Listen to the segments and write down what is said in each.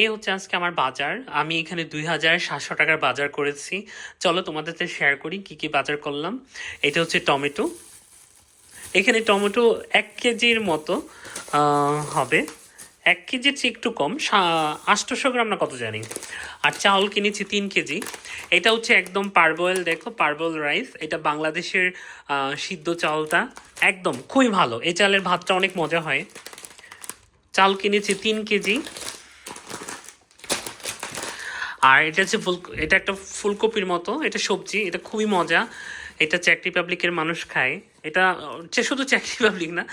এই হচ্ছে আজকে আমার বাজার। আমি এখানে দুই হাজার সাতশো টাকার বাজার করেছি। চলো তোমাদের সাথে শেয়ার করি কি কি বাজার করলাম। এটা হচ্ছে টমেটো। এখানে টমেটো এক কেজির মতো হবে। এক কেজির চেয়ে একটু কম। আটশোশো গ্রাম না কত জানি। আর চাউল কিনেছি তিন কেজি। এটা হচ্ছে একদম পারবয়েল দেখো পারবল রাইস এটা বাংলাদেশের সিদ্ধ চাউলটা। একদম, খুবই ভালো। এই চালের ভাতটা অনেক মজা হয়। চাল কিনেছি তিন কেজি। আর এটা হচ্ছে ফুল এটা একটা ফুলকপির মতো, এটা সবজি, এটা খুবই মজা। এটা চ্যাক রিপাবলিকের মানুষ খায়। এটা হচ্ছে শুধু চ্যাক রিপাবলিক না,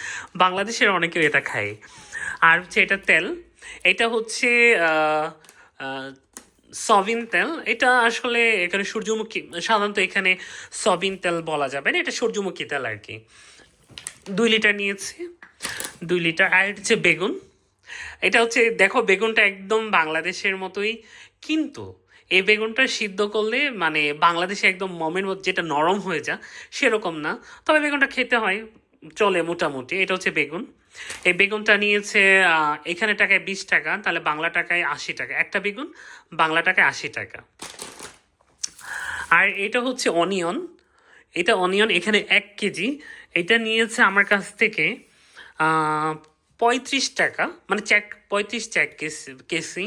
বাংলাদেশের অনেকেও এটা খায়। আর হচ্ছে এটা তেল। এটা হচ্ছে সবিন তেল। এটা আসলে এখানে সূর্যমুখী, সাধারণত এখানে সবিন তেল বলা যাবে না, এটা সূর্যমুখী তেল আর কি। দুই লিটার নিয়েছি, দুই লিটার। আর হচ্ছে বেগুন। এটা হচ্ছে, দেখো, বেগুনটা একদম বাংলাদেশের মতোই কিন্তু এই বেগুনটা সিদ্ধ করলে মানে বাংলাদেশে একদম মমের মতো যেটা নরম হয়ে যা সেরকম না। তবে বেগুনটা খেতে হয়, চলে মোটামুটি। এটা হচ্ছে বেগুন। এই বেগুনটা নিয়েছে এখানে টাকায় বিশ টাকা, তাহলে বাংলা টাকায় আশি টাকা। একটা বেগুন, বাংলা টাকায় আশি টাকা। আর এটা হচ্ছে অনিয়ন। এটা অনিয়ন, এখানে এক কেজি। এটা নিয়েছে আমার কাছ থেকে পঁয়ত্রিশ টাকা মানে চেক পঁয়ত্রিশ চেক কেসি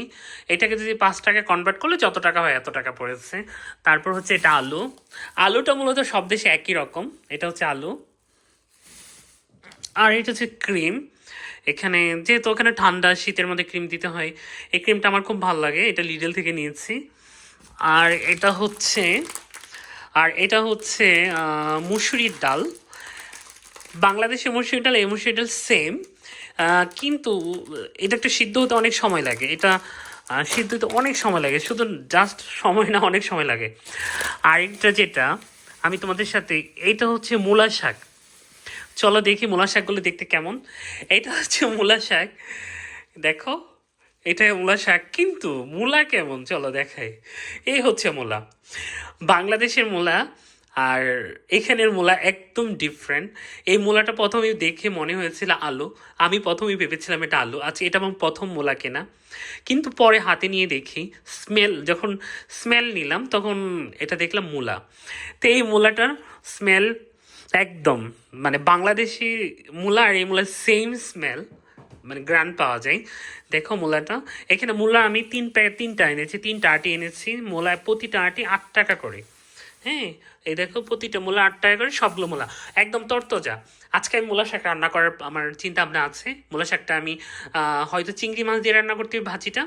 এটাকে যদি পাঁচ টাকা কনভার্ট করলে যত টাকা হয় এত টাকা পড়েছে। তারপর হচ্ছে এটা আলু। আলুটা মূলত সব দেশে একই রকম। এটা হচ্ছে আলু। আর এটা হচ্ছে ক্রিম। এখানে যেহেতু ওখানে ঠান্ডা, শীতের মধ্যে ক্রিম দিতে হয়, এই ক্রিমটা আমার খুব ভালো লাগে। এটা লিডল থেকে নিয়েছি। আর এটা হচ্ছে, আর এটা হচ্ছে মুসুরির ডাল। বাংলাদেশে মুসুরির ডাল, এই মুসুরির ডাল সেম কিন্তু এটা একটু সিদ্ধ হতে অনেক সময় লাগে। এটা সিদ্ধ হতে অনেক সময় লাগে। শুধু জাস্ট সময় না, অনেক সময় লাগে। আরেকটা যেটা, আমি তোমাদের সাথে, এইটা হচ্ছে মূলা শাক। চলো দেখি মূলা শাকগুলো দেখতে কেমন। এটা হচ্ছে মূলা শাক। দেখো, এটা মূলা শাক, কিন্তু মূলা কেমন? চলো দেখাই। এই হচ্ছে মূলা। বাংলাদেশের মূলা আর এখানের মূলা একদম ডিফারেন্ট এই মূলাটা প্রথমে দেখে মনে হয়েছিল আলু। আমি প্রথমেই ভেবেছিলাম এটা আলু। আচ্ছা এটা আমার প্রথম মূলা কেনা। কিন্তু পরে হাতে নিয়ে দেখি স্মেল যখন স্মেল নিলাম, তখন এটা দেখলাম মূলা। তো এই মূলাটার স্মেল একদম মানে বাংলাদেশি মূলা আর এই মূলার সেম স্মেল মানে গ্রান্ড পাওয়া যায়। দেখো মূলাটা। এখানে মূলা আমি তিন প্যাকেট তিনটা এনেছি, তিনটা আটি এনেছি। মূলায় প্রতিটা আটি আট টাকা করে। হ্যাঁ এই দেখো প্রতিটা মূলা আট টাকা করে, সবগুলো মূলা। একদম তরতজা। আজকে আমি মূলা শাক রান্না করার আমার চিন্তা ভাবনা আছে। মূলা শাকটা আমি হয়তো চিংড়ি মাছ দিয়ে রান্না করতে ভাজিটা,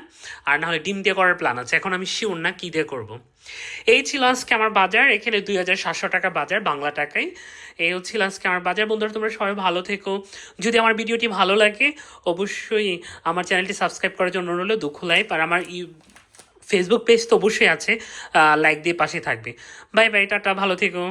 আর না হলে ডিম দিয়ে করার প্ল্যান আছে। এখন আমি শিওর না কী দিয়ে করব। এই ছিল আজকে আমার বাজার। এখানে দুই হাজার সাতশো টাকা বাজার, বাংলা টাকায়। এই ছিল আজকে আমার বাজার। বন্ধুরা, তোমরা সবাই ভালো থেকো। যদি আমার ভিডিওটি ভালো লাগে, অবশ্যই আমার চ্যানেলটি সাবস্ক্রাইব করার জন্য অনুরোধ। দুঃখ লাইভ আর আমার ফেসবুক পেজ তো অবশ্যই আছে লাইক দিয়ে পাশে থাকবে। বাই বাই টাটা ভালো থেকো।